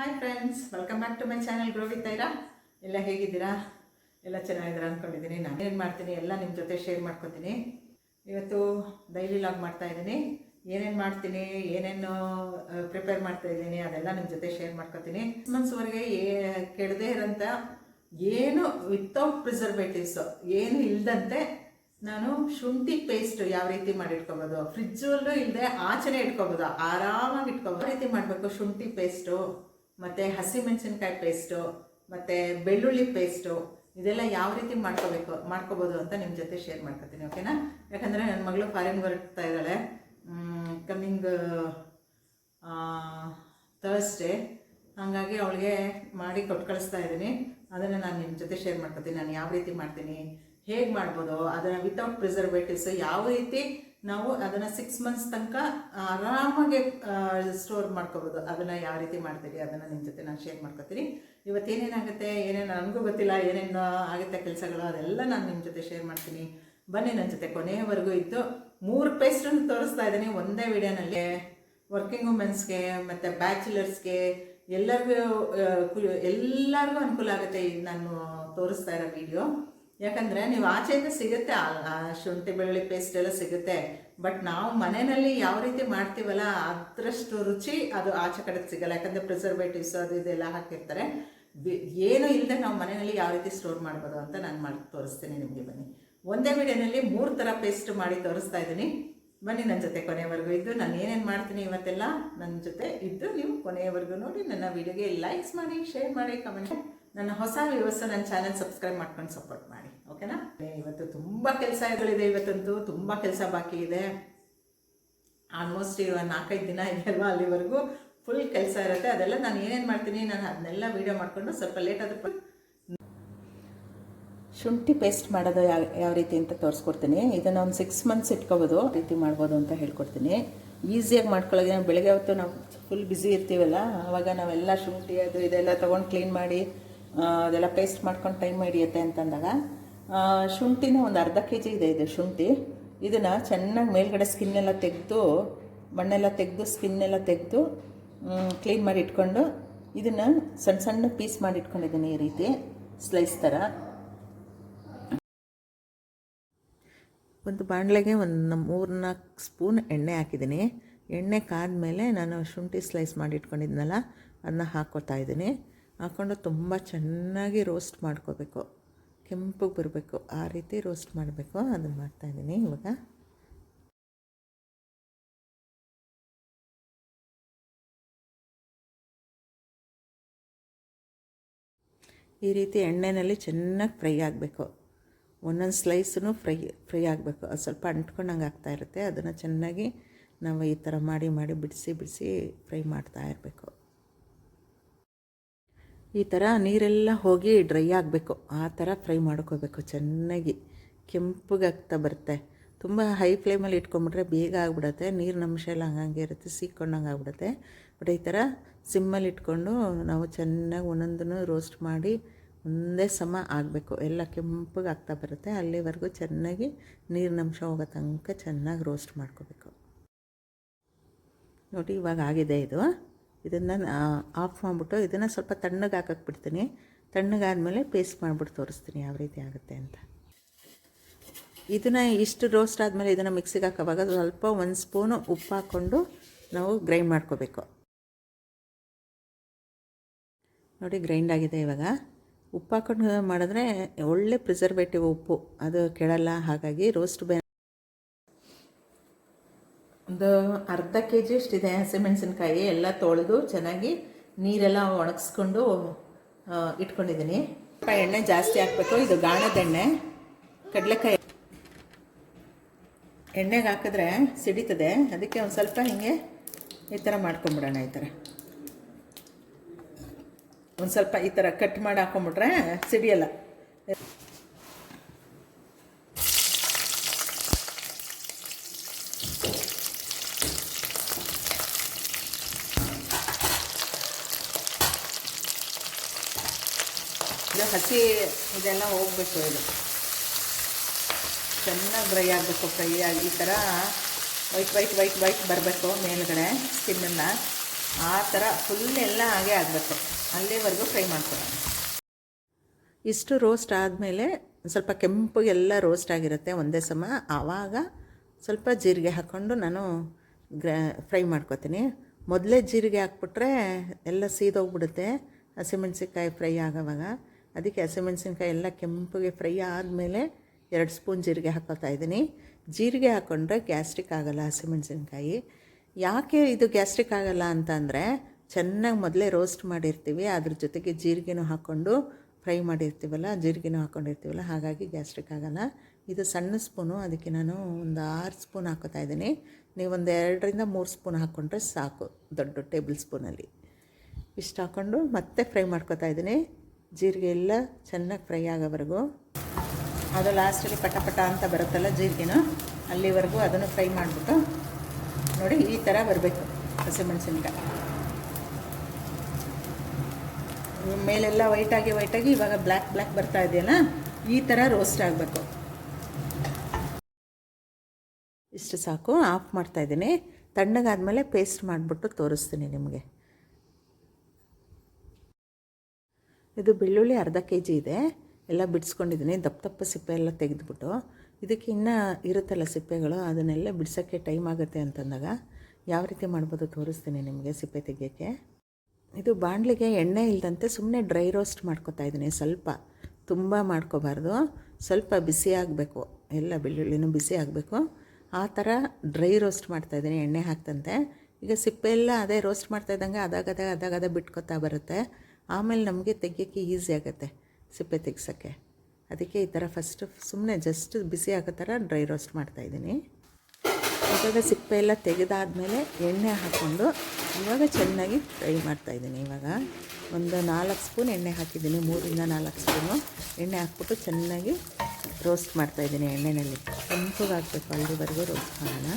Hi friends welcome back to my channel grow Aira ಎಲ್ಲ ಹೇಗಿದ್ದೀರಾ? ಎಲ್ಲ ಚೆನ್ನಾಗಿದ್ದೀರಾ ಅಂದ್ಕೊಂಡಿದ್ದೀನಿ ನಾನು. ಏನು ಮಾಡ್ತೀನಿ? ಎಲ್ಲ ನಿಮ್ಮ ಜೊತೆ ಶೇರ್ ಮಾಡ್ಕೊತೀನಿ. ಇವತ್ತು ಡೈಲಿ ಲಾಗ್ ಮಾಡ್ತಾ ಇದ್ದೀನಿ. ಏನೇನು ಮಾಡ್ತೀನಿ? ಏನೇನು ಪ್ರಿಪೇರ್ ಮಾಡ್ತಾ ಇದ್ದೀನಿ ಅದೆಲ್ಲ ನಿಮ್ಮ ಜೊತೆ ಶೇರ್ ಮಾಡ್ಕೊತೀನಿ. ಮಂತ್ಸ್ವರೆಗೆ ಏ, ಕೆಡದೇ ಇರೋಂಥ ಏನು ವಿತೌಟ್ ಪ್ರಿಸರ್ವೇಟಿವ್ಸು ಏನು ಇಲ್ಲದಂತೆ ನಾನು ಶುಂಠಿ ಪೇಸ್ಟ್ ಯಾವ ರೀತಿ ಮಾಡಿಟ್ಕೋಬೋದು? ಫ್ರಿಜ್ಜಲ್ಲೂ ಇಲ್ಲದೆ ಆಚೆನೆ ಇಟ್ಕೋಬೋದು. ಆರಾಮಾಗಿ ಇಟ್ಕೋಬೋದು. ರೀತಿ ಮಾಡಬೇಕು ಶುಂಠಿ ಪೇಸ್ಟು ಮತ್ತು ಹಸಿಮೆಣಸಿನ್ಕಾಯಿ ಪೇಸ್ಟು ಮತ್ತು ಬೆಳ್ಳುಳ್ಳಿ ಪೇಸ್ಟು ಇದೆಲ್ಲ ಯಾವ ರೀತಿ ಮಾಡ್ಕೋಬೇಕು, ಮಾಡ್ಕೋಬೋದು ಅಂತ ನಿಮ್ಮ ಜೊತೆ ಶೇರ್ ಮಾಡ್ಕೊತೀನಿ ಓಕೆನಾ ಯಾಕಂದರೆ ನನ್ನ ಮಗಳು ಫಾರಿನ್ ಬರ್ತಾ ಇದ್ದಾಳೆ. ಕಮ್ಮಿಂಗ್ ಥರ್ಸ್ಡೇ ಹಾಗಾಗಿ ಅವಳಿಗೆ ಮಾಡಿ ಕೊಟ್ಟು ಕಳಿಸ್ತಾ ಇದ್ದೀನಿ. ಅದನ್ನು ನಾನು ನಿಮ್ಮ ಜೊತೆ ಶೇರ್ ಮಾಡ್ಕೊತೀನಿ, ನಾನು ಯಾವ ರೀತಿ ಮಾಡ್ತೀನಿ ಹೇಗೆ ಮಾಡ್ಬೋದು? ಅದನ್ನು ವಿತೌಟ್ ಪ್ರಿಸರ್ವೇಟಿವ್ಸ್ ಯಾವ ರೀತಿ ನಾವು ಅದನ್ನು ಸಿಕ್ಸ್ ಮಂತ್ಸ್ ತನಕ ಆರಾಮಾಗಿ ಸ್ಟೋರ್ ಮಾಡ್ಕೋಬೋದು. ಅದನ್ನು ಯಾವ ರೀತಿ ಮಾಡ್ತೀವಿ ಅದನ್ನು ನಿಮ್ಮ ಜೊತೆ ನಾನು ಶೇರ್ ಮಾಡ್ಕೋತೀನಿ. ಇವತ್ತೇನೇನಾಗುತ್ತೆ ಏನೇನು ನನಗೂ ಗೊತ್ತಿಲ್ಲ, ಏನೇನು ಆಗುತ್ತೆ ಕೆಲಸಗಳು? ಅದೆಲ್ಲ ನಾನು ನಿಮ್ಮ ಜೊತೆ ಶೇರ್ ಮಾಡ್ತೀನಿ. ಬನ್ನಿ ನನ್ನ ಜೊತೆ. ಕೊನೆಯವರೆಗೂ ಇದ್ದು ಮೂರು ಪೇಸ್ಟನ್ನು ತೋರಿಸ್ತಾ ಇದ್ದೀನಿ. ಒಂದೇ ವಿಡಿಯೋನಲ್ಲಿ ವರ್ಕಿಂಗ್ ವುಮೆನ್ಸ್ಗೆ ಮತ್ತು ಬ್ಯಾಚುಲರ್ಸ್ಗೆ ಎಲ್ಲರಿಗೂ ಎಲ್ಲರಿಗೂ ಅನುಕೂಲ ಆಗುತ್ತೆ ನಾನು ತೋರಿಸ್ತಾ ಇರೋ ವಿಡಿಯೋ ಯಾಕಂದರೆ ನೀವು ಆಚೆಯಿಂದ ಸಿಗುತ್ತೆ, ಆ- ಶುಂಠಿ, ಬೆಳ್ಳುಳ್ಳಿ ಪೇಸ್ಟ್ ಎಲ್ಲ ಸಿಗುತ್ತೆ. ಬಟ್ ನಾವು ಮನೆಯಲ್ಲಿ ಯಾವ ರೀತಿ ಮಾಡ್ತೀವಲ್ಲ, ಅದರಷ್ಟು ರುಚಿ ಅದು ಆಚೆ ಕಡೆ ಸಿಗಲ್ಲ. ಯಾಕಂದರೆ ಪ್ರಿಸರ್ವೇಟಿವ್ಸ್ ಅದು ಇದೆಲ್ಲ ಹಾಕಿರ್ತಾರೆ. ಏನು ಇಲ್ಲದೆ ನಾವು ಮನೆಯಲ್ಲಿ ಯಾವ ರೀತಿ ಸ್ಟೋರ್ ಮಾಡ್ಬೋದು ಅಂತ ನಾನು ಮಾಡಿ, ತೋರಿಸ್ತೀನಿ ನಿಮಗೆ ಬನ್ನಿ. ಒಂದೇ ವಿಡಿಯೋನಲ್ಲಿ ಮೂರು ಥರ ಪೇಸ್ಟ್ ಮಾಡಿ ತೋರಿಸ್ತಾ ಇದ್ದೀನಿ. ಬನ್ನಿ ನನ್ನ ಜೊತೆ ಕೊನೆಯವರೆಗೂ ಇದ್ದು. ನಾನು ಏನೇನು ಮಾಡ್ತೀನಿ ಇವತ್ತೆಲ್ಲ ನನ್ನ ಜೊತೆ ಇದ್ದು. ನೀವು ಕೊನೆಯವರೆಗೂ ನೋಡಿ. ನನ್ನ ವಿಡಿಯೋಗೆ ಲೈಕ್ಸ್ ಮಾಡಿ ಶೇರ್ ಮಾಡಿ ಕಮೆಂಟ್ ನನ್ನ ಹೊಸ ವ್ಯವಸ್ಥೆ ನನ್ನ ಚಾನೆಲ್ ಸಬ್ಸ್ಕ್ರೈಬ್ ಮಾಡ್ಕೊಂಡು ಸಪೋರ್ಟ್ ಮಾಡಿ, ಓಕೆನಾ? ಇವತ್ತು ತುಂಬ ಕೆಲಸಗಳಿದೆ ಇವತ್ತಂತೂ, ತುಂಬ ಕೆಲಸ ಬಾಕಿ ಇದೆ. ಆಲ್ಮೋಸ್ಟ್ ನಾಲ್ಕೈದು ದಿನ ಇದೆ ಅಲ್ವಾ ಅಲ್ಲಿವರೆಗೂ? ಫುಲ್ ಕೆಲಸ ಇರುತ್ತೆ. ಅದೆಲ್ಲ ನಾನು ಏನೇನು ಮಾಡ್ತೀನಿ, ನಾನು ಅದನ್ನೆಲ್ಲ ವೀಡಿಯೋ ಮಾಡಿಕೊಂಡು ಸ್ವಲ್ಪ ಲೇಟ್ ಆದ ಶುಂಠಿ ಪೇಸ್ಟ್ ಮಾಡೋದು ಯಾವ ಯಾವ ರೀತಿ ಅಂತ ತೋರಿಸ್ಕೊಡ್ತೀನಿ. ಇದನ್ನು ಒಂದು ಸಿಕ್ಸ್ ಮಂತ್ಸ್ ಇಟ್ಕೋಬೋದು ರೀತಿ ಮಾಡ್ಬೋದು ಅಂತ ಹೇಳ್ಕೊಡ್ತೀನಿ. ಈಸಿಯಾಗಿ ಮಾಡ್ಕೊಳ್ಳೋಕೆ ನಾವು ಬೆಳಗ್ಗೆ ಹೊತ್ತು ನಾವು ಫುಲ್ ಬ್ಯುಸಿ ಇರ್ತೀವಲ್ಲ, ಆವಾಗ ನಾವೆಲ್ಲ ಶುಂಠಿ ಅದು ಇದೆಲ್ಲ ತೊಗೊಂಡು ಕ್ಲೀನ್ ಮಾಡಿ ಅದೆಲ್ಲ ಪೇಸ್ಟ್ ಮಾಡ್ಕೊಂಡು ಟೈಮ್ ಹಿಡಿಯುತ್ತೆ ಅಂತಂದಾಗ ಶುಂಠಿನ ಒಂದು ಅರ್ಧ ಕೆ ಜಿ ಇದೆ ಇದು ಶುಂಠಿ. ಇದನ್ನು ಚೆನ್ನಾಗಿ ಮೇಲ್ಗಡೆ ಸ್ಕಿನ್ನೆಲ್ಲ ತೆಗೆದು ಮಣ್ಣೆಲ್ಲ ತೆಗೆದು ಸ್ಕಿನ್ನೆಲ್ಲ ತೆಗೆದು ಕ್ಲೀನ್ ಮಾಡಿ ಇಟ್ಕೊಂಡು ಇದನ್ನು ಸಣ್ಣ ಸಣ್ಣ ಪೀಸ್ ಮಾಡಿ ಇಟ್ಕೊಂಡಿದ್ದೀನಿ ಈ ರೀತಿ ಸ್ಲೈಸ್ ಥರ ಒಂದು ಬಾಣಲೆಗೆ ಒಂದು ಮೂರು ನಾಲ್ಕು ಸ್ಪೂನ್ ಎಣ್ಣೆ ಹಾಕಿದ್ದೀನಿ. ಎಣ್ಣೆ ಕಾದ ಮೇಲೆ ನಾನು ಶುಂಠಿ ಸ್ಲೈಸ್ ಮಾಡಿ ಇಟ್ಕೊಂಡಿದ್ನಲ್ಲ, ಅದನ್ನ ಹಾಕ್ಕೋತಾ ಇದ್ದೀನಿ. ಹಾಕ್ಕೊಂಡು ತುಂಬ ಚೆನ್ನಾಗಿ ರೋಸ್ಟ್ ಮಾಡ್ಕೋಬೇಕು. ಕೆಂಪಗೆ ಬರಬೇಕು. ಆ ರೀತಿ ರೋಸ್ಟ್ ಮಾಡಬೇಕು. ಅದನ್ನು ಮಾಡ್ತಾಯಿದ್ದೀನಿ ಇವಾಗ. ಈ ರೀತಿ ಎಣ್ಣೆಯಲ್ಲಿ ಚೆನ್ನಾಗಿ ಫ್ರೈ ಆಗಬೇಕು. ಒಂದೊಂದು ಸ್ಲೈಸೂ ಫ್ರೈ ಫ್ರೈ ಆಗಬೇಕು. ಅದು ಸ್ವಲ್ಪ ಅಂಟ್ಕೊಂಡಂಗೆ ಆಗ್ತಾ ಇರುತ್ತೆ. ಅದನ್ನು ಚೆನ್ನಾಗಿ ನಾವು ಈ ಥರ ಮಾಡಿ ಮಾಡಿ ಬಿಡಿಸಿ ಬಿಡಿಸಿ ಫ್ರೈ ಮಾಡ್ತಾ ಇರಬೇಕು. ಈ ಥರ ನೀರೆಲ್ಲ ಹೋಗಿ ಡ್ರೈ ಆಗಬೇಕು. ಆ ಥರ ಫ್ರೈ ಮಾಡ್ಕೋಬೇಕು ಚೆನ್ನಾಗಿ. ಕೆಂಪಗಾಗ್ತಾ ಬರುತ್ತೆ. ತುಂಬ ಹೈ ಫ್ಲೇಮಲ್ಲಿ ಇಟ್ಕೊಂಬಿಟ್ರೆ ಬೇಗ ಆಗಿಬಿಡುತ್ತೆ. ನೀರಿನ ಅಂಶ ಎಲ್ಲ ಹಂಗಂಗೆ ಇರುತ್ತೆ ಸೀಕೊಂಡಂಗೆ ಆಗ್ಬಿಡುತ್ತೆ. ಬಟ್ ಈ ಥರ ಸಿಮ್ಮಲ್ಲಿ ಇಟ್ಕೊಂಡು ನಾವು ಚೆನ್ನಾಗಿ ಒಂದೊಂದನ್ನು ರೋಸ್ಟ್ ಮಾಡಿ ಒಂದೇ ಸಮ ಆಗಬೇಕು. ಎಲ್ಲ ಕೆಂಪಗೆ ಆಗ್ತಾ ಬರುತ್ತೆ. ಅಲ್ಲಿವರೆಗೂ ಚೆನ್ನಾಗಿ ನೀರಿನ ಅಂಶ ಹೋಗೋ ತನಕ ಚೆನ್ನಾಗಿ ರೋಸ್ಟ್ ಮಾಡ್ಕೋಬೇಕು. ನೋಡಿ ಇವಾಗ ಆಗಿದೆ ಇದು. ಇದನ್ನು ಆಫ್ ಮಾಡಿಬಿಟ್ಟು ಇದನ್ನು ಸ್ವಲ್ಪ ತಣ್ಣಗೆ ಹಾಕಕ್ಕೆ ಬಿಡ್ತೀನಿ. ತಣ್ಣಗಾದಮೇಲೆ ಪೇಸ್ಟ್ ಮಾಡಿಬಿಟ್ಟು ತೋರಿಸ್ತೀನಿ ಯಾವ ರೀತಿ ಆಗುತ್ತೆ ಅಂತ. ಇದನ್ನು ಇಷ್ಟು ರೋಸ್ಟ್ ಆದಮೇಲೆ ಇದನ್ನು ಮಿಕ್ಸಿಗೆ ಹಾಕೋವಾಗ ಸ್ವಲ್ಪ ಒಂದು ಸ್ಪೂನು ಉಪ್ಪು ಹಾಕ್ಕೊಂಡು ನಾವು ಗ್ರೈಂಡ್ ಮಾಡ್ಕೋಬೇಕು. ನೋಡಿ ಗ್ರೈಂಡ್ ಆಗಿದೆ ಇವಾಗ. ಉಪ್ಪು ಹಾಕೊಂಡು ಮಾಡಿದ್ರೆ ಒಳ್ಳೆ ಪ್ರಿಸರ್ವೇಟಿವ್ ಉಪ್ಪು. ಅದು ಕೆಡಲ್ಲ ಹಾಗಾಗಿ ರೋಸ್ಟ್ ಬೇ ಒಂದು ಅರ್ಧ ಕೆ ಜಿ ಅಷ್ಟಿದೆ ಹಸಿಮೆಣಸಿನ್ಕಾಯಿ, ಎಲ್ಲ ತೊಳೆದು ಚೆನ್ನಾಗಿ ನೀರೆಲ್ಲ ಒಣಗಿಸ್ಕೊಂಡು ಇಟ್ಕೊಂಡಿದ್ದೀನಿ. ಎಣ್ಣೆ ಜಾಸ್ತಿ ಹಾಕಬೇಕು. ಇದು ಗಾಣದ ಎಣ್ಣೆ. ಕಡಲೆಕಾಯಿ ಎಣ್ಣೆಗೆ ಹಾಕಿದ್ರೆ ಸಿಡಿತದೆ. ಅದಕ್ಕೆ ಒಂದು ಸ್ವಲ್ಪ ಹೀಗೆ ಈ ಥರ ಮಾಡ್ಕೊಂಬಿಡೋಣ ಈ ಥರ ಒಂದು ಸ್ವಲ್ಪ ಈ ಥರ ಕಟ್ ಮಾಡಿ ಹಾಕೊಂಬಿಟ್ರೆ ಸಿಡಿಯಲ್ಲ. ಹಸಿ ಇದೆಲ್ಲ ಹೋಗಬೇಕು ಇದು. ಚೆನ್ನಾಗಿ ಡ್ರೈ ಆಗಬೇಕು ಫ್ರೈ ಆಗಿ ಈ ಥರ ವೈಟ್ ವೈಟ್ ವೈಟ್ ವೈಟ್ ಬರಬೇಕು ಮೇಲುಗಡೆ ಸ್ಕಿನ್ನನ್ನು. ಆ ಥರ ಫುಲ್ ಎಲ್ಲ ಹಾಗೆ ಆಗಬೇಕು. ಅಲ್ಲಿವರೆಗೂ ಫ್ರೈ ಮಾಡ್ಕೊಳ್ಳೋಣ. ಇಷ್ಟು ರೋಸ್ಟ್ ಆದಮೇಲೆ ಸ್ವಲ್ಪ ಕೆಂಪಗೆಲ್ಲ ರೋಸ್ಟ್ ಆಗಿರುತ್ತೆ ಒಂದೇ ಸಮ. ಆವಾಗ ಸ್ವಲ್ಪ ಜೀರಿಗೆ ಹಾಕ್ಕೊಂಡು ನಾನು ಗ್ರ ಫ್ರೈ ಮಾಡ್ಕೊತೀನಿ. ಮೊದಲೇ ಜೀರಿಗೆ ಹಾಕ್ಬಿಟ್ರೆ ಎಲ್ಲ ಸೀದೋಗ್ಬಿಡುತ್ತೆ. ಹಸಿಮೆಣ್ಸಿನ್ಕಾಯಿ ಫ್ರೈ ಆಗೋವಾಗ. ಅದಕ್ಕೆ ಹಸಿಮೆಣ್ಸಿನ್ಕಾಯಿ ಎಲ್ಲ ಕೆಂಪಗೆ ಫ್ರೈ ಆದಮೇಲೆ ಎರಡು ಸ್ಪೂನ್ ಜೀರಿಗೆ ಹಾಕ್ಕೊತಾ ಇದ್ದೀನಿ. ಜೀರಿಗೆ ಹಾಕ್ಕೊಂಡ್ರೆ ಗ್ಯಾಸ್ಟ್ರಿಕ್ ಆಗೋಲ್ಲ ಹಸಿಮೆಣ್ಸಿನ್ಕಾಯಿ. ಯಾಕೆ ಇದು ಗ್ಯಾಸ್ಟ್ರಿಕ್ ಆಗಲ್ಲ ಅಂತಂದರೆ ಚೆನ್ನಾಗಿ ಮೊದಲೇ ರೋಸ್ಟ್ ಮಾಡಿರ್ತೀವಿ, ಅದ್ರ ಜೊತೆಗೆ ಜೀರಿಗೆನೂ ಹಾಕ್ಕೊಂಡು ಫ್ರೈ ಮಾಡಿರ್ತೀವಲ್ಲ, ಜೀರಿಗೆನೂ ಹಾಕ್ಕೊಂಡಿರ್ತೀವಲ್ಲ ಹಾಗಾಗಿ ಗ್ಯಾಸ್ಟ್ರಿಕ್ ಆಗಲ್ಲ. ಇದು ಸಣ್ಣ ಸ್ಪೂನು, ಅದಕ್ಕೆ ನಾನು ಒಂದು ಆರು ಸ್ಪೂನ್ ಹಾಕೋತಾ ಇದ್ದೀನಿ. ನೀವು ಒಂದು ಎರಡರಿಂದ ಮೂರು ಸ್ಪೂನ್ ಹಾಕ್ಕೊಂಡ್ರೆ ಸಾಕು ದೊಡ್ಡ ಟೇಬಲ್ ಸ್ಪೂನಲ್ಲಿ. ಇಷ್ಟು ಹಾಕ್ಕೊಂಡು ಮತ್ತೆ ಫ್ರೈ ಮಾಡ್ಕೊತಾ ಇದ್ದೀನಿ. ಜೀರಿಗೆ ಎಲ್ಲ ಚೆನ್ನಾಗಿ ಫ್ರೈ ಆಗೋವರೆಗೂ. ಅದು ಲಾಸ್ಟಲ್ಲಿ ಪಟ ಪಟ ಅಂತ ಬರುತ್ತಲ್ಲ ಜೀರಿಗೆನೂ, ಅಲ್ಲಿವರೆಗೂ ಅದನ್ನು ಫ್ರೈ ಮಾಡಿಬಿಟ್ಟು ನೋಡಿ ಈ ಥರ ಬರಬೇಕು ಹಸಿಮೆಣಸಿನ್ಕಾಯಿ ಮೇಲೆಲ್ಲ ವೈಟಾಗಿ ವೈಟಾಗಿ ಇವಾಗ ಬ್ಲ್ಯಾಕ್ ಬ್ಲ್ಯಾಕ್ ಬರ್ತಾ ಇದೆಯಲ್ಲ, ಈ ಥರ ರೋಸ್ಟ್ ಆಗಬೇಕು. ಇಷ್ಟು ಸಾಕು, ಆಫ್ ಮಾಡ್ತಾ ಇದ್ದೀನಿ. ತಣ್ಣಗಾದ್ಮೇಲೆ ಪೇಸ್ಟ್ ಮಾಡಿಬಿಟ್ಟು ತೋರಿಸ್ತೀನಿ ನಿಮಗೆ. ಇದು ಬೆಳ್ಳುಳ್ಳಿ ಅರ್ಧ ಕೆ ಜಿ ಇದೆ. ಎಲ್ಲ ಬಿಡಿಸ್ಕೊಂಡಿದ್ದೀನಿ. ದಪ್ಪ ದಪ್ಪ ಸಿಪ್ಪೆ ಎಲ್ಲ ತೆಗೆದುಬಿಟ್ಟು. ಇದಕ್ಕೆ ಇನ್ನೂ ಇರುತ್ತಲ್ಲ ಸಿಪ್ಪೆಗಳು, ಅದನ್ನೆಲ್ಲ ಬಿಡಿಸೋಕ್ಕೆ ಟೈಮ್ ಆಗುತ್ತೆ ಅಂತಂದಾಗ ಯಾವ ರೀತಿ ಮಾಡ್ಬೋದು ತೋರಿಸ್ತೀನಿ ನಿಮಗೆ ಸಿಪ್ಪೆ ತೆಗಿಯೋಕ್ಕೆ. ಇದು ಬಾಣಲಿಗೆ ಎಣ್ಣೆ ಇಲ್ಲದಂತೆ ಸುಮ್ಮನೆ ಡ್ರೈ ರೋಸ್ಟ್ ಮಾಡ್ಕೊತಾ ಇದ್ದೀನಿ. ಸ್ವಲ್ಪ ತುಂಬ ಮಾಡ್ಕೋಬಾರ್ದು. ಸ್ವಲ್ಪ ಬಿಸಿ ಆಗಬೇಕು. ಎಲ್ಲ ಬೆಳ್ಳುಳ್ಳಿನೂ ಬಿಸಿ ಆಗಬೇಕು. ಆ ಥರ ಡ್ರೈ ರೋಸ್ಟ್ ಮಾಡ್ತಾಯಿದ್ದೀನಿ ಎಣ್ಣೆ ಹಾಕ್ತಂತೆ ಈಗ ಸಿಪ್ಪೆ ಎಲ್ಲ ಅದೇ ರೋಸ್ಟ್ ಮಾಡ್ತಾ ಇದ್ದಂಗೆ ಅದಾಗದ ಅದಾಗದ ಬಿಟ್ಕೊತಾ ಬರುತ್ತೆ. ಆಮೇಲೆ ನಮಗೆ ತೆಗಿಯೋಕ್ಕೆ ಈಸಿ ಆಗುತ್ತೆ ಸಿಪ್ಪೆ ತೆಗ್ಸೋಕ್ಕೆ. ಅದಕ್ಕೆ ಈ ಥರ ಫಸ್ಟು ಸುಮ್ಮನೆ ಜಸ್ಟ್ ಬಿಸಿ ಆಗೋ ಥರ ಡ್ರೈ ರೋಸ್ಟ್ ಮಾಡ್ತಾಯಿದ್ದೀನಿ ಇವಾಗ ಸಿಪ್ಪೆ ಎಲ್ಲ ತೆಗೆದಾದಮೇಲೆ ಎಣ್ಣೆ ಹಾಕ್ಕೊಂಡು ಇವಾಗ ಚೆನ್ನಾಗಿ ಫ್ರೈ ಮಾಡ್ತಾಯಿದ್ದೀನಿ ಇವಾಗ. ಒಂದು ನಾಲ್ಕು ಸ್ಪೂನ್ ಎಣ್ಣೆ ಹಾಕಿದ್ದೀನಿ ಮೂರಿಂದ ನಾಲ್ಕು ಸ್ಪೂನು. ಎಣ್ಣೆ ಹಾಕ್ಬಿಟ್ಟು ಚೆನ್ನಾಗಿ ರೋಸ್ಟ್ ಮಾಡ್ತಾಯಿದ್ದೀನಿ ಎಣ್ಣೆಯಲ್ಲಿ ಕೆಂಪಗಾಗಬೇಕು ಅಲ್ಲಿವರೆಗೂ ರೋಸ್ಟ್ ಮಾಡೋಣ.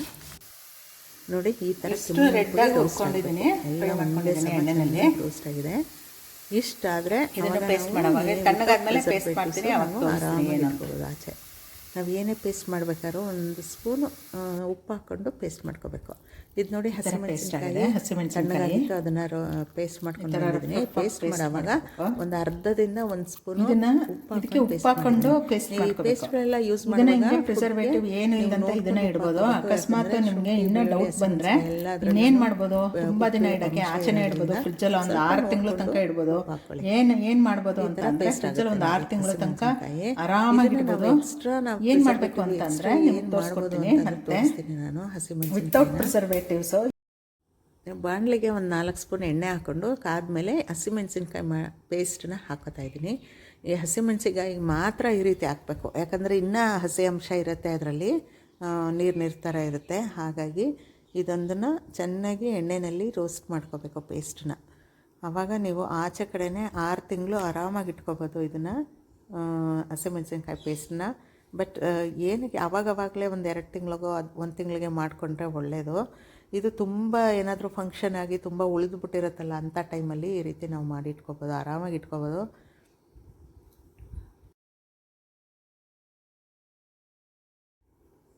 ನೋಡಿ ಈ ಥರ ಎಣ್ಣೆನಲ್ಲಿ. ರೋಸ್ಟ್ ಆಗಿದೆ. ಇಷ್ಟಾದರೆ ಇದನ್ನು ಪೇಸ್ಟ್ ಮಾಡುವಾಗ ತಣ್ಣಗಾದ್ಮೇಲೆ paste ಮಾಡ್ತೀನಿ, ಅವಾಗ ತೋರಿಸ್ತೀನಿ ಆರಾಮಾಗಿ ಇಟ್ಕೊಬೋದು ಆಚೆ. ನಾವು ಏನೇ ಪೇಸ್ಟ್ ಮಾಡಬೇಕಾದ್ರೂ ಒಂದು ಸ್ಪೂನು ಉಪ್ಪು ಹಾಕ್ಕೊಂಡು ಪೇಸ್ಟ್ ಮಾಡ್ಕೋಬೇಕು. ಇದು ನೋಡಿ ಹಸಿಮೆಣಸಿನಕಾಯಿ ಹಸಿಮೆಣಸಿನಕಾಯಿ. ಅದನ್ನ ಪೇಸ್ಟ್ ಮಾಡ್ಕೊಂಡು ಬಂದಿದ್ದೀನಿ ಪೇಸ್ಟ್ ಮಾಡುವಾಗ ಒಂದು ಅರ್ಧದಿಂದ ಒಂದು ಸ್ಪೂನ್ ಇದನ್ನ ಇದಕ್ಕೆ ಉಪ್ಪು ಹಾಕೊಂಡು ಪೇಸ್ಟ್ ಮಾಡ್ಕೋಬೇಕು. ಪೇಸ್ಟ್ಗಳೆಲ್ಲ ಯೂಸ್ ಹಿಂಗೆ ಪ್ರಿಸರ್ವೇಟಿವ್ ಏನು ಇಲ್ಲದಂತೆ ಇದನ್ನ ಇಡ್ಬೋದು. ಅಕಸ್ಮಾತ್ ನಿಮಗೆ ಇನ್ನೂ ಡೌಟ್ ಬಂದ್ರೆ ಇನ್ನೇನ್ ಮಾಡ್ಬೋದು? ತುಂಬಾ ದಿನ ಇಡಕ್ಕೆ ಆಚೆನೆ ಇಡ್ಬೋದು. ಫ್ರಿಜ್ಜಲ್ಲಿ ಒಂದು ಆರು ತಿಂಗಳು ತನಕ ಇಡ್ಬೋದು. ಏನ್ ಏನ್ ಮಾಡ್ಬೋದು ಅಂತ ಅಂದ್ರೆ ಫ್ರಿಜ್ಜಲ್ಲಿ ಒಂದು ಆರು ತಿಂಗಳ ತನಕ ಆರಾಮಾಗಿ ಇಡ್ಬೋದು. ನಾವು ಏನ್ ಮಾಡ್ಬೇಕು ಅಂತಂದ್ರೆ ನಿಮ್ಗೆ ತೋರಿಸ್ಕೊಡ್ತೀನಿ ಮತ್ತೆ ವಿತೌಟ್ ನಾನು ಪ್ರಿಸರ್ವೇಟಿವ್ಸ್ ಬಾಣಲಿಗೆ ಒಂದು ನಾಲ್ಕು ಸ್ಪೂನ್ ಎಣ್ಣೆ ಹಾಕ್ಕೊಂಡು ಕಾದ್ಮೇಲೆ ಹಸಿಮೆಣಸಿನ್ಕಾಯಿ ಮಾ ಪೇಸ್ಟನ್ನ ಹಾಕೋತಾ ಇದ್ದೀನಿ. ಈ ಹಸಿಮೆಣಸಿನ್ಕಾಯಿ ಮಾತ್ರ ಈ ರೀತಿ ಹಾಕಬೇಕು. ಯಾಕಂದರೆ ಇನ್ನೂ ಹಸಿ ಅಂಶ ಇರುತ್ತೆ ಅದರಲ್ಲಿ. ನೀರು ನೀರು ಥರ ಇರುತ್ತೆ. ಹಾಗಾಗಿ ಇದೊಂದನ್ನು ಚೆನ್ನಾಗಿ ಎಣ್ಣೆಯಲ್ಲಿ ರೋಸ್ಟ್ ಮಾಡ್ಕೋಬೇಕು ಪೇಸ್ಟನ್ನ ಆವಾಗ ನೀವು ಆಚೆ ಕಡೆನೇ ಆರು ತಿಂಗಳು ಆರಾಮಾಗಿ ಇಟ್ಕೋಬೋದು ಇದನ್ನು ಹಸಿಮೆಣಸಿನ್ಕಾಯಿ ಪೇಸ್ಟನ್ನ ಬಟ್ ಏನಕ್ಕೆ ಆವಾಗವಾಗಲೇ ಒಂದು ಎರಡು ತಿಂಗಳಿಗೋ ಅದು ಒಂದು ತಿಂಗಳಿಗೆ ಮಾಡಿಕೊಂಡ್ರೆ ಒಳ್ಳೆಯದು ಇದು ತುಂಬ ಏನಾದರೂ ಫಂಕ್ಷನ್ ಆಗಿ ತುಂಬ ಉಳಿದುಬಿಟ್ಟಿರುತ್ತಲ್ಲ ಅಂಥ ಟೈಮಲ್ಲಿ ಈ ರೀತಿ ನಾವು ಮಾಡಿ ಇಟ್ಕೋಬೋದು, ಆರಾಮಾಗಿ ಇಟ್ಕೋಬೋದು.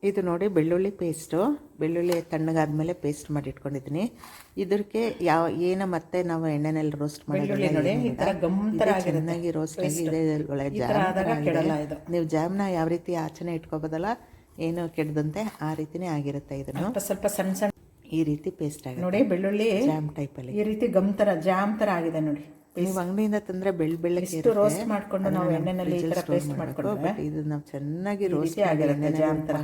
ಇದು ನೋಡಿ ಬೆಳ್ಳುಳ್ಳಿ ಪೇಸ್ಟು ಬೆಳ್ಳುಳ್ಳಿ ತಣ್ಣಗಾದ್ಮೇಲೆ ಪೇಸ್ಟ್ ಮಾಡಿ ಇಟ್ಕೊಂಡಿದ್ದೀನಿ ಇದಕ್ಕೆ ಯಾವ ಏನು ಮತ್ತೆ ನಾವು ಎಣ್ಣೆನಲ್ಲಿ ರೋಸ್ಟ್ ಮಾಡಿದ್ವಿ ನೋಡಿ, ಈ ತರ ಗಮ್ ತರ ಆಗಿರುತ್ತೆ ಚೆನ್ನಾಗಿ ರೋಸ್ಟ್ ಆಗಿದೆ. ನೀವು ಜಾಮ್ನ ಯಾವ ರೀತಿ ಆಚೆನೆ ಇಟ್ಕೋಬೋದಲ್ಲ ಏನು ಕೆಡದಂತೆ ಆ ರೀತಿನೇ ಆಗಿರುತ್ತೆ ಇದನ್ನು. ಸ್ವಲ್ಪ ಸಣ್ಣ ಸಣ್ಣ ಈ ರೀತಿ ಪೇಸ್ಟ್ ಆಗಿದೆ ನೋಡಿ ಬೆಳ್ಳುಳ್ಳಿ ಜಾಮ್ ಟೈಪ್ ಅಲ್ಲಿ. ಈ ರೀತಿ ಗಮ್ ತರ ಜಾಮ್ ತರ ಆಗಿದೆ ನೋಡಿ. ನೀವು ಅಂಗಡಿಯಿಂದ ತಂದ್ರೆ ಬೆಳ್ಳ ಬೆಳ್ಳಕ್ಕೆ ಇಷ್ಟು roast ಮಾಡ್ಕೊಂಡು ನಾವು ಎಣ್ಣೆನಲ್ಲಿ ಈ ತರ ಪೇಸ್ಟ್ ಮಾಡ್ಕೊಂಡ್ರೆ ಇದು ನಾವು ಚೆನ್ನಾಗಿ ರೋಸ್ಟ್ ರೀತಿ ಆಗಿರುತ್ತೆ ಜಾಮ್ ತರ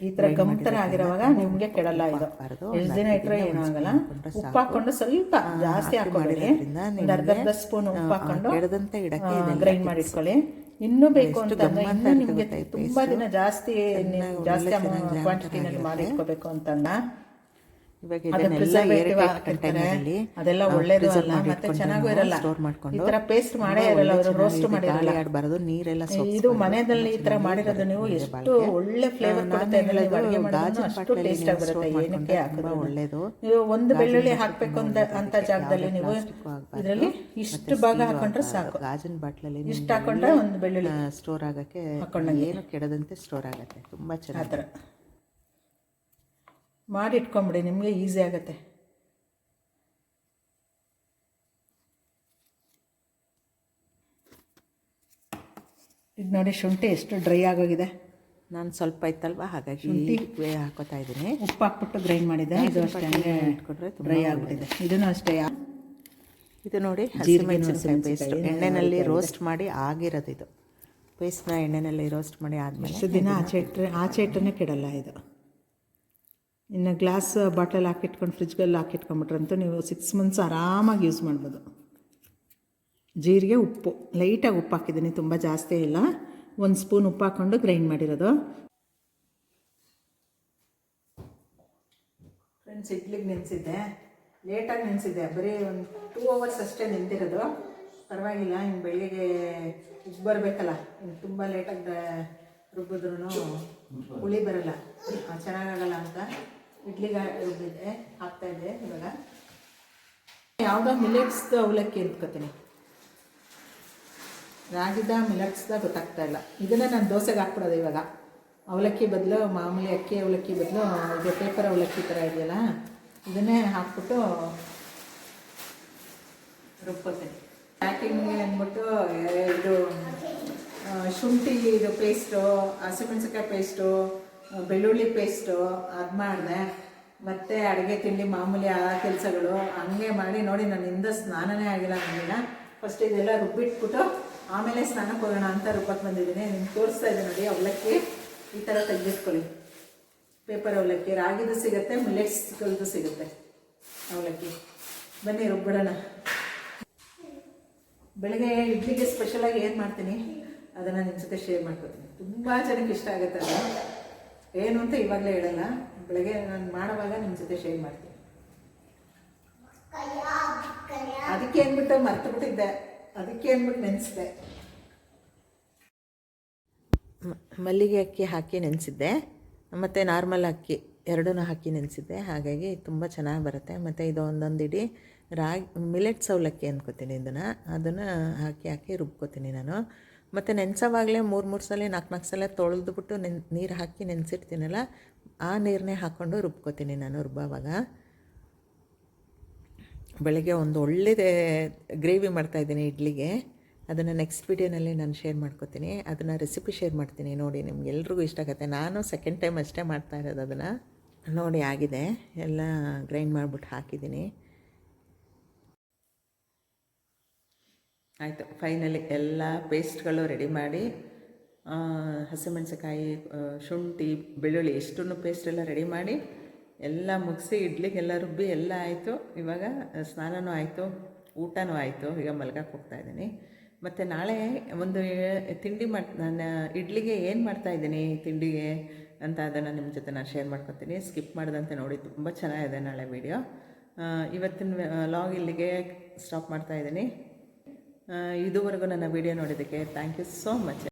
ಈ ತರ ಗಮ್ ತರ ಆಗಿರುವಾಗ ನಿಮ್ಗೆ ಕೆಡಲ್ಲ ಇದು. ಎಷ್ಟು ದಿನ ಇಟ್ಟರೆ ಏನಾಗಲ್ಲ ಉಪ್ಪು ಹಾಕೊಂಡು ಸ್ವಲ್ಪ ಜಾಸ್ತಿ ಹಾಕೊಳ್ಳಿ ಒಂದು ಅರ್ಧ ಅರ್ಧ ಸ್ಪೂನ್ ಉಪ್ಪು ಹಾಕೊಂಡು ಕೆಡದಂತೆ ಇಡಕ್ಕೆ ಗ್ರೈಂಡ್ ಮಾಡಿ ಇಟ್ಕೊಳ್ಳಿ ಇನ್ನೂ ಬೇಕು ಅಂತಂದ್ರೆ ಇನ್ನೂ ನಿಮ್ಗೆ ತುಂಬಾ ದಿನ ಜಾಸ್ತಿ ಜಾಸ್ತಿ ಕ್ವಾಂಟಿಟಿನಲ್ಲಿ ಮಾಡಿ ಇಟ್ಕೋಬೇಕು ಅಂತಂದ ಇವಾಗ ಅದೆಲ್ಲ ಒಳ್ಳೇದು ಅಲ್ಲ ಮತ್ತೆ ಚೆನ್ನಾಗೂ ಇರಲ್ಲ. ಈ ತರ ಪೇಸ್ಟ್ ಮಾಡೇ ಇರಲ್ಲ ಅವರು ರೋಸ್ಟ್ ಮಾಡಿರಲ್ಲ. ಆಡಬಾರ್ದು ನೀರೆಲ್ಲ ಇದು ಮನೆಯಲ್ಲಿ ಈ ತರ ಮಾಡಿರೋದು ನೀವು ಎಷ್ಟು ಒಳ್ಳೆ ಫ್ಲೇವರ್ ಕೊಡುತ್ತೆ ಅಡುಗೆ ಅಷ್ಟು ಟೇಸ್ಟ್ ಆಗಿರುತ್ತೆ ಏನಕ್ಕೆ ಹಾಕಿದ್ರು ಒಳ್ಳೇದು. ನೀವು ಒಂದು ಬೆಳ್ಳುಳ್ಳಿ ಹಾಕ್ಬೇಕು ಅಂತ ಅಂತ ಜಾಗದಲ್ಲಿ ನೀವು ಇದರಲ್ಲಿ ಇಷ್ಟು ಭಾಗ ಹಾಕೊಂಡ್ರೆ ಸಾಕು. ಗಾಜಿನ ಬಾಟ್ಲಲ್ಲಿ ಇಷ್ಟು ಹಾಕೊಂಡ್ರೆ ಒಂದು ಬೆಳ್ಳುಳ್ಳಿ. ಸ್ಟೋರ್ ಆಗಕ್ಕೆ ಏನು ಕೆಡದಂತೆ ಸ್ಟೋರ್ ಆಗತ್ತೆ. ತುಂಬಾ ಚೆನ್ನಾಗಿ ಮಾಡಿಟ್ಕೊಂಬಿಡಿ ನಿಮಗೆ ಈಸಿ ಆಗುತ್ತೆ. ಇದು ನೋಡಿ ಶುಂಠಿ ಎಷ್ಟು ಡ್ರೈ ಆಗೋಗಿದೆ. ನಾನು ಸ್ವಲ್ಪ ಇತ್ತಲ್ವ ಹಾಗಾಗಿ ಶುಂಠಿ ಹಾಕೋತಾ ಇದ್ದೀನಿ. ಉಪ್ಪು ಹಾಕ್ಬಿಟ್ಟು ಗ್ರೈಂಡ್ ಮಾಡಿದ್ದೆ ಇದು ಅಷ್ಟೇ ಇಟ್ಕೊಂಡ್ರೆ ಡ್ರೈ ಆಗಿಬಿಟ್ಟಿದೆ. ಇದನ್ನು ಅಷ್ಟೇ ಇದು ನೋಡಿ ಹಸಿಮೆಣಸಿನಕಾಯಿ ಪೇಸ್ಟ್ ಎಣ್ಣೆನಲ್ಲಿ ರೋಸ್ಟ್ ಮಾಡಿ ಆಗಿರೋದು ಇದು. ಪೇಸ್ಟ್ನ ಎಣ್ಣೆನಲ್ಲಿ ರೋಸ್ಟ್ ಮಾಡಿ ಆದಮೇಲೆ ದಿನ ಆಚೆ ಇಟ್ಟರೆ ಆಚೆ ಇಟ್ಟರೆ ಕೆಡಲ್ಲ ಇದು. ಇನ್ನು ಗ್ಲಾಸ್ ಬಾಟಲ್ ಹಾಕಿಟ್ಕೊಂಡು ಫ್ರಿಜ್ಗೆಲ್ಲ ಹಾಕಿಟ್ಕೊಂಡ್ಬಿಟ್ರಂತೂ ನೀವು ಸಿಕ್ಸ್ ಮಂತ್ಸ್ ಆರಾಮಾಗಿ ಯೂಸ್ ಮಾಡ್ಬೋದು. ಜೀರಿಗೆ ಉಪ್ಪು ಲೈಟಾಗಿ ಉಪ್ಪು ಹಾಕಿದ್ದೀನಿ, ತುಂಬ ಜಾಸ್ತಿ ಇಲ್ಲ. ಒಂದು ಸ್ಪೂನ್ ಉಪ್ಪು ಹಾಕ್ಕೊಂಡು ಗ್ರೈಂಡ್ ಮಾಡಿರೋದು. ಫ್ರೆಂಡ್ಸ್ ಇಡ್ಲಿಗೆ ನೆನೆಸಿದ್ದೆ. ಲೇಟಾಗಿ ನೆನೆಸಿದ್ದೆ. ಬರೀ ಒಂದು ಟೂ ಅವರ್ಸ್ ಅಷ್ಟೇ ನೆನೆದಿರೋದು. ಪರವಾಗಿಲ್ಲ ಇನ್ನು ಬೆಳಿಗ್ಗೆ ಇದು ಬರಬೇಕಲ್ಲ. ಇನ್ನು ತುಂಬ ಲೇಟಾಗಿ ರುಬ್ಬಿದ್ರೂ ಹುಳಿ ಬರಲ್ಲ. ಚೆನ್ನಾಗಾಗಲ್ಲ ಅಂತ. ಇಡ್ಲಿಗೆ ಇಡ್ಲಿದೆ ಹಾಕ್ತಾ ಇದೆ ಇವಾಗ. ಯಾವುದೋ ಮಿಲೆಟ್ಸ್ದು ಅವಲಕ್ಕಿ ಅಂದ್ಕೋತೀನಿ ರಾಗಿದ ಮಿಲೆಟ್ಸ್ದ ಗೊತ್ತಾಗ್ತಾ ಇಲ್ಲ. ಇದನ್ನು ನಾನು ದೋಸೆಗೆ ಹಾಕ್ಬಿಡೋದು ಇವಾಗ. ಅವಲಕ್ಕಿ ಬದಲು, ಮಾಮೂಲಿ ಅಕ್ಕಿ ಅವಲಕ್ಕಿ ಬದಲು, ಇದು ಪೇಪರ್ ಅವಲಕ್ಕಿ ಥರ ಇದೆಯಲ್ಲ, ಇದನ್ನೇ ಹಾಕ್ಬಿಟ್ಟು ರುಬ್ಕೋತೀನಿ ಪ್ಯಾಕಿಂಗ್ ಅಂದ್ಬಿಟ್ಟು ಇದು ಶುಂಠಿ ಇದು ಪೇಸ್ಟು ಹಸಿಮೆಣಸಿನ್ಕಾಯಿ ಪೇಸ್ಟು ಬೆಳ್ಳುಳ್ಳಿ ಪೇಸ್ಟು ಅದು ಮಾಡಿದೆ. ಮತ್ತು ಅಡುಗೆ, ತಿಂಡಿ, ಮಾಮೂಲಿ ಆ ಕೆಲಸಗಳು, ಹಂಗೆ ಮಾಡಿ ನೋಡಿ ನನ್ನಿಂದ ಸ್ನಾನನೇ ಆಗಿಲ್ಲ ನನಗಿಲ್ಲ ಫಸ್ಟ್ ಇದೆಲ್ಲ ರುಬ್ಬಿಟ್ಬಿಟ್ಟು ಆಮೇಲೆ ಸ್ನಾನಕ್ಕೆ ಹೋಗೋಣ ಅಂತ ರುಬ್ಬಕ್ಕೆ ಬಂದಿದ್ದೀನಿ. ನಿಮ್ಗೆ ತೋರಿಸ್ತಾ ಇದೆ ನೋಡಿ, ಅವಲಕ್ಕಿ ಈ ಥರ ತೆಗೆದಿಟ್ಕೊಳ್ಳಿ. ಪೇಪರ್ ಅವಲಕ್ಕಿ, ರಾಗಿದು ಸಿಗುತ್ತೆ ಮಿಲೆಟ್ಸ್ಗಳದ್ದು ಸಿಗುತ್ತೆ ಅವಲಕ್ಕಿ. ಬನ್ನಿ, ರುಬ್ಬಿಡೋಣ. ಬೆಳಗ್ಗೆ ಇಡ್ಲಿಗೆ ಸ್ಪೆಷಲಾಗಿ ಏನು ಮಾಡ್ತೀನಿ? ಅದನ್ನು ನಿಮ್ಮ ಜೊತೆ ಶೇರ್ ಮಾಡ್ಕೊತೀನಿ. ತುಂಬ ಜನಕ್ಕೆ ಇಷ್ಟ ಆಗುತ್ತೆ ಅದು. ಏನು ಅಂತ ಇವಾಗಲೇ ಹೇಳಲ್ಲ. ಬೆಳಗ್ಗೆ ನಾನು ಮಾಡುವಾಗ ನಿಮ್ಮ ಜೊತೆ ಶೇರ್ ಮಾಡ್ತೀನಿ. ಅದಕ್ಕೆ ಅಂದ್ಬಿಟ್ಟು ಮರ್ತು ಬಿಟ್ಟಿದ್ದೆ ಅದಕ್ಕೆ ಅಂದ್ಬಿಟ್ಟು ನೆನೆಸಿದೆ. ಮಲ್ಲಿಗೆ ಅಕ್ಕಿ ಹಾಕಿ ನೆನೆಸಿದ್ದೆ. ಮತ್ತು ನಾರ್ಮಲ್ ಅಕ್ಕಿ ಎರಡೂ ಹಾಕಿ ನೆನೆಸಿದ್ದೆ. ಹಾಗಾಗಿ ತುಂಬ ಚೆನ್ನಾಗಿ ಬರುತ್ತೆ. ಮತ್ತು ಇದು ಒಂದೊಂದು ಇಡೀ ರಾಗಿ ಮಿಲೆಟ್ ಸೌಲಕ್ಕಿ ಅಂದ್ಕೋತೀನಿ ಇದನ್ನು. ಅದನ್ನು ಹಾಕಿ ಹಾಕಿ ರುಬ್ಕೋತೀನಿ ನಾನು. ಮತ್ತು ನೆನೆಸೋವಾಗಲೇ ಮೂರು ಮೂರು ಸಲ ನಾಲ್ಕು ನಾಲ್ಕು ಸಲ ತೊಳೆದ್ಬಿಟ್ಟು ನೆನ್, ನೀರು ಹಾಕಿ ನೆನೆಸಿರ್ತೀನಲ್ಲ ಆ ನೀರನ್ನೇ ಹಾಕ್ಕೊಂಡು ರುಬ್ಕೋತೀನಿ ನಾನು ರುಬ್ಬೋವಾಗ. ಬೆಳಗ್ಗೆ ಒಂದು ಒಳ್ಳೆಯದೇ ಗ್ರೇವಿ ಮಾಡ್ತಾಯಿದ್ದೀನಿ ಇಡ್ಲಿಗೆ. ಅದನ್ನು ನೆಕ್ಸ್ಟ್ ವೀಡಿಯೋನಲ್ಲಿ ನಾನು ಶೇರ್ ಮಾಡ್ಕೋತೀನಿ. ಅದನ್ನು ರೆಸಿಪಿ ಶೇರ್ ಮಾಡ್ತೀನಿ. ನೋಡಿ ನಿಮ್ಗೆಲ್ರಿಗೂ ಇಷ್ಟ ಆಗುತ್ತೆ. ನಾನು ಸೆಕೆಂಡ್ ಟೈಮ್ ಅಷ್ಟೇ ಮಾಡ್ತಾ ಇರೋದು ಅದನ್ನು. ನೋಡಿ, ಆಗಿದೆ. ಎಲ್ಲ ಗ್ರೈಂಡ್ ಮಾಡಿಬಿಟ್ಟು ಹಾಕಿದ್ದೀನಿ. ಆಯಿತು. ಫೈನಲಿ ಎಲ್ಲ ಪೇಸ್ಟ್ಗಳು ರೆಡಿ ಮಾಡಿ ಹಸಿಮೆಣಸಿಕಾಯಿ ಶುಂಠಿ, ಬೆಳ್ಳುಳ್ಳಿ ಇಷ್ಟನ್ನು ಪೇಸ್ಟ್ ಎಲ್ಲ ರೆಡಿ ಮಾಡಿ, ಎಲ್ಲ ಮುಗಿಸಿ ಇಡ್ಲಿಗೆಲ್ಲ ರುಬ್ಬಿ ಎಲ್ಲ ಆಯಿತು. ಇವಾಗ ಸ್ನಾನನೂ ಆಯಿತು, ಊಟನೂ ಆಯಿತು. ಈಗ ಮಲ್ಗಕ್ಕೆ ಹೋಗ್ತಾ ಇದ್ದೀನಿ. ಮತ್ತು ನಾಳೆ ಒಂದು ತಿಂಡಿ ಮಾಡಿ, ನಾನು ಇಡ್ಲಿಗೆ ಏನು ಮಾಡ್ತಾಯಿದ್ದೀನಿ ತಿಂಡಿಗೆ ಅಂತ ಅದನ್ನು ನಿಮ್ಮ ಜೊತೆ ನಾನು ಶೇರ್ ಮಾಡ್ಕೊತೀನಿ. ಸ್ಕಿಪ್ ಮಾಡಿದಂತೆ ನೋಡಿ, ತುಂಬ ಚೆನ್ನಾಗಿದೆ ನಾಳೆ ವೀಡಿಯೋ ಇವತ್ತಿನ ಲಾಗ್ ಇಲ್ಲಿಗೆ ಸ್ಟಾಪ್ ಮಾಡ್ತಾಯಿದ್ದೀನಿ ಇದುವರೆಗೂ ನನ್ನ ವಿಡಿಯೋ ನೋಡಿದ್ದಕ್ಕೆ ಥ್ಯಾಂಕ್ ಯು ಸೋ ಮಚ್